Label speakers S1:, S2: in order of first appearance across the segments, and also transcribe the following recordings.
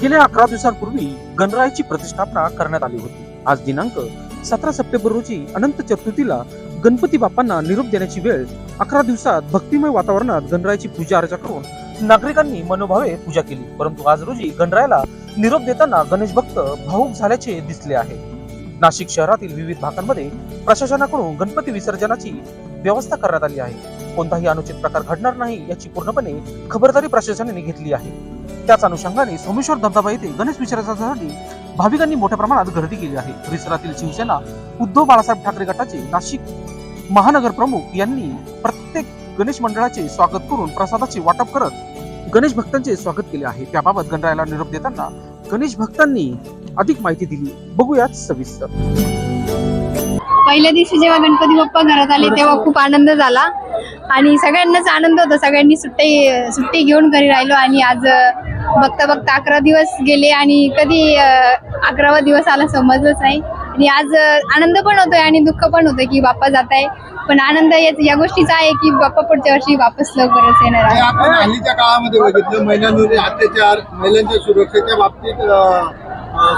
S1: गेल्या अकरा दिवसांपूर्वी गणरायाची प्रतिष्ठापना करण्यात आली होती. आज दिनांक सतरा सप्टेंबर रोजी अनंत चतुर्थीला गणपती बाप्पांना निरोप देण्याची वेळ अकरा दिवसात भक्तिमय वातावरणात गणरायाची पूजा अर्चा करून नागरिकांनी मनोभावे पूजा केली. परंतु आज रोजी गणरायाला निरोप देताना गणेश भक्त भावुक झाल्याचे दिसले आहे. नाशिक शहरातील विविध भागांमध्ये प्रशासनाकडून गणपती विसर्जनाची व्यवस्था करण्यात आली आहे. कोणताही अनुचित प्रकार घडणार नाही याची पूर्णपणे खबरदारी प्रशासनाने घेतली आहे. त्याच अनुषंगाने सोमेश्वर धबधबा येथे गणेश विसर्जनासाठी भाविकांनी मोठ्या प्रमाणात गर्दी केली आहे. परिसरातील शिवसेना उद्धव बाळासाहेब ठाकरे गटाचे नाशिक महानगर प्रमुख यांनी प्रत्येक गणेश मंडळाचे स्वागत करून प्रसादाचे वाटप करत गणेश भक्तांचे स्वागत केले आहे. त्याबाबत गणरायाला निरोप देताना गणेश भक्तांनी अधिक माहिती दिली. बघूयात सविस्तर.
S2: पहिल्या दिवशी जेव्हा गणपती बाप्पा घरात आले तेव्हा खूप आनंद झाला. आणि सगळ्यांनाच आनंद होता. सगळ्यांनी सुट्टी सुट्टी घेऊन घरी राहिलो आणि आज बघता बघता अकरा दिवस गेले आणि कधी अकरावा दिवस आला समजलंच नाही. आणि आज आनंद पण होतोय आणि दुःख पण होतंय की बाप्पा जात आहे पण आनंद या गोष्टीचा आहे की बाप्पा पुढच्या वर्षी वापस लवकरच येणार आहे.
S3: आपण हल्लीच्या काळामध्ये बघितलं महिलांवर अत्याचार महिलांच्या सुरक्षेच्या बाबतीत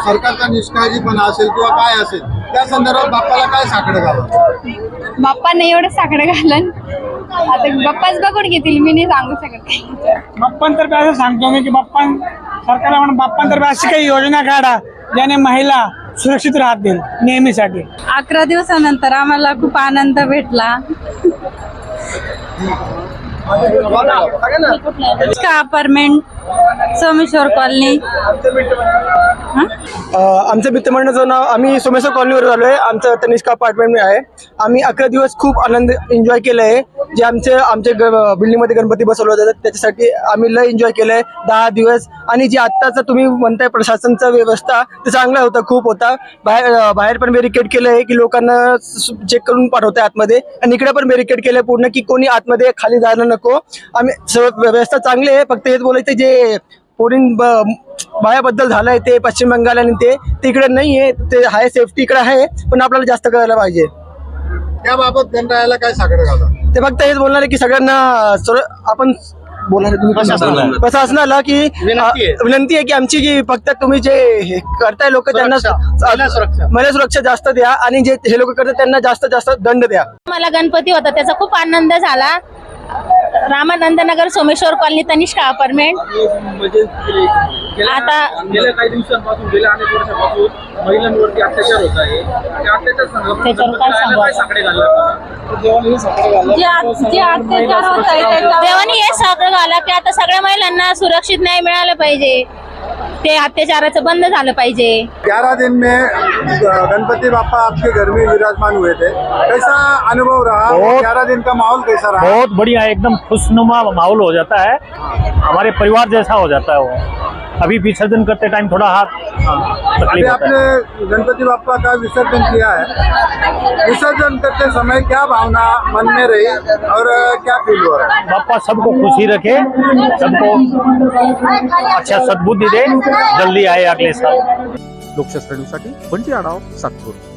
S3: सरकारचा निष्काळजीपणा असेल किंवा काय असेल त्या संदर्भात बाप्पाला काय साकडं घालत
S2: बाप्पांना एवढं साकडं घालन. आता बाप्पाच बघून घेतील मी नाही सांगू शकत काही
S4: बाप्पांतर्फे असं सांगतो मी की बाप्पां सरकारला म्हणून बाप्पांतर्फे अशी काही योजना काढा ज्याने महिला सुरक्षित राहतील नेहमीसाठी.
S5: अकरा दिवसानंतर आम्हाला खूप आनंद भेटला. का अपार्टमेंट सोमेश्वर कॉलनी।
S6: आमचं मित्रमंडळाचं नाव आम्ही सोमेश्वर कॉलनीवर झालो आहे. आमचं तनिष्का अपार्टमेंट आहे. आम्ही अकरा दिवस खूप आनंद एन्जॉय केलं आहे. जे आमचे आमच्या ग बिल्डिंगमध्ये गणपती बसवलं जातात त्याच्यासाठी आम्ही लय एन्जॉय केलं आहे. दहा दिवस. आणि जे आत्ताचं तुम्ही म्हणताय प्रशासनचा व्यवस्था ते चांगला होता खूप होता. बाहेर बाहेर पण बॅरिकेड केलं आहे की लोकांना चेक करून पाठवताय आतमध्ये. आणि इकडे पण बॅरिकेड केलं आहे पूर्ण की कोणी आतमध्ये खाली जायला नको. आम्ही सर्व व्यवस्था चांगली आहे. फक्त हेच बोलायचं जे पोरीन बायाबद्दल झालंय ते पश्चिम बंगाल आणि ते तिकडे नाही आहे. ते हाय सेफ्टी इकडे आहे पण आपल्याला जास्त करायला पाहिजे.
S3: त्याबाबत गणरायाला काय साकडं
S6: ते फक्त हेच बोलणार आहे की सगळ्यांना आपण बोलणार तुम्ही प्रशासनाला. की
S3: विनंती आहे.
S6: अ, विनंती आहे की आमची जी फक्त तुम्ही जे हे करताय लोक त्यांना.
S3: महिला सुरक्षा
S6: जास्त द्या आणि जे हे लोक करतात त्यांना जास्त जास्त दंड द्या.
S7: मला गणपती होता त्याचा खूप आनंद झाला. Ramanand Nagar Someshwar colony Tanishka apartment. आता
S8: गेल्या काही दिवसांपासून गेल्या अनेक वर्षापासून महिलांवरती अत्याचार होत आहे. आणि अत्याचार संदर्भात
S7: त्याच्यावर काय
S8: गणपती
S7: सांगू
S8: काय
S7: आता?
S8: साकडे घालले
S5: जे जे अत्याचार होत आहे त्याच्यावर
S7: देवानी हे सगळं झालं की आता सगळ्या महिलांना सुरक्षित न्याय मिळाला पाहिजे. ते अत्याचाराचं बंद झालं पाहिजे.
S3: ग्यारह दिन में गणपति बापा आपके घर में विराजमान हुए थे। कैसा अनुभव रहा?
S9: बहुत-
S3: ग्यारह दिन का माहौल कैसा रहा?
S9: बहुत बढ़िया एकदम खुशनुमा माहौल हो जाता है। हमारे परिवार जैसा हो जाता है वो। अभी विसर्जन करते टाइम थोड़ा हाथ
S3: अभी
S9: तकलीफ़ होता है।
S3: आपने गणपति बापा का विसर्जन किया है। विसर्जन करते समय क्या भावना मन में रही और अ, क्या फील हो रहा है?
S9: बापा सबको खुशी रखे सबको अच्छा सद्बुद्धि दे। जल्दी आए अगले साल.
S1: लोकशास्त्र बंटी आढाव सातपूर.